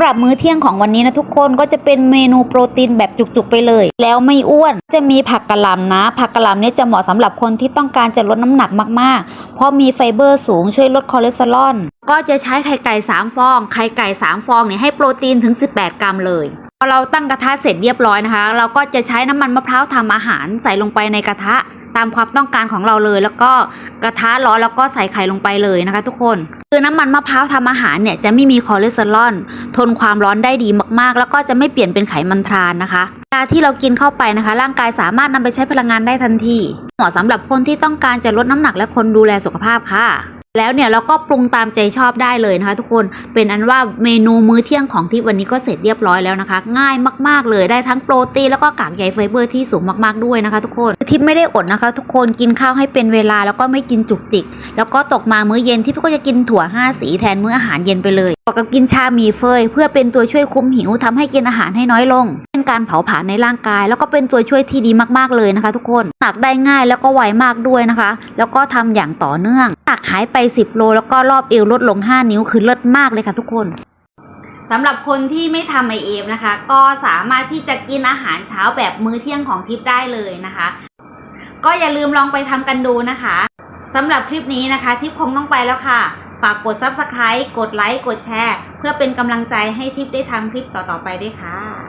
สำหรับมื้อเที่ยงของวันนี้นะทุกคนก็จะเป็นเมนูโปรตีนแบบจุกๆไปเลย แล้วไม่อ้วนจะมีผักกะหล่ำนะ ผักกะหล่ำเนี่ยจะเหมาะสำหรับคนที่ต้องการจะลดน้ำหนักมากๆ เพราะมีไฟเบอร์สูงช่วยลดคอเลสเตอรอลก็จะใช้ไข่ไก่ 3 ฟอง ไข่ไก่ 3 ฟองเนี่ยให้โปรตีนถึง 18 กรัมเลยพอเราตั้งกระทะเสร็จเรียบร้อยนะคะ เราก็จะใช้น้ำมันมะพร้าวทำอาหารใส่ลงไปในกระทะ ตามความต้องการของเราเลย แล้วก็กระทะร้อนแล้วก็ใส่ไข่ลงไปเลยนะคะ ทุกคนคือน้ำมันมะพร้าวทำอาหารเนี่ยจะไม่มีคอเลสเตอรอลทนความร้อนได้ดีมากๆ แล้วก็จะไม่เปลี่ยนเป็นไขมันทรานนะคะ ยาที่เรากินเข้าไปนะคะ ร่างกายสามารถนำไปใช้พลังงานได้ทันทีเหมาะสำหรับคนที่ต้องการจะลดน้ำหนักและคนดูแลสุขภาพค่ะ แล้วเนี่ยเราก็ปรุงตามใจชอบได้เลยนะคะ ทุกคนเป็นอันว่าเมนูมื้อเที่ยงของทิพย์วันนี้ก็เสร็จเรียบร้อยแล้วนะคะ ง่ายมากๆเลยได้ทั้งโปรตีนแล้วก็กากใยไฟเบอร์ที่สูงมากๆด้วยนะคะ ทุกคนทิพย์ไม่ได้อดนะคะ ทุกคนกินข้าวให้เป็นเวลาแล้วก็ไม่กินจุกจิก แล้วก็ตกมามื้อเย็นทิพย์ก็จะกินถั่วห้าสีแทนมื้ออาหารเย็นไปเลยบวกกับกินชาหมีเฟยเพื่อเป็นตัวช่วยคุมหิวทำให้กินอาหารให้น้อยลง การเผาผลาญในร่างกาย แล้วก็เป็นตัวช่วยที่ดีมากๆเลยนะคะ ทุกคนหนักได้ง่ายแล้วก็ไวมากด้วยนะคะ แล้วก็ทำอย่างต่อเนื่องหนักหายไป 10 โล แล้วก็รอบเอวลดลง 5 นิ้วคือเลิศมากเลยค่ะ ทุกคนสำหรับคนที่ไม่ทำไอเอฟนะคะ ก็สามารถที่จะกินอาหารเช้าแบบมื้อเที่ยงของทิพได้เลยนะคะ ก็อย่าลืมลองไปทำกันดูนะคะสำหรับคลิปนี้นะคะ ทิพคงต้องไปแล้วค่ะ ฝากกด subscribe กดไลค์กดแชร์ เพื่อเป็นกำลังใจให้ทิพได้ทำคลิปต่อๆไปด้วยค่ะ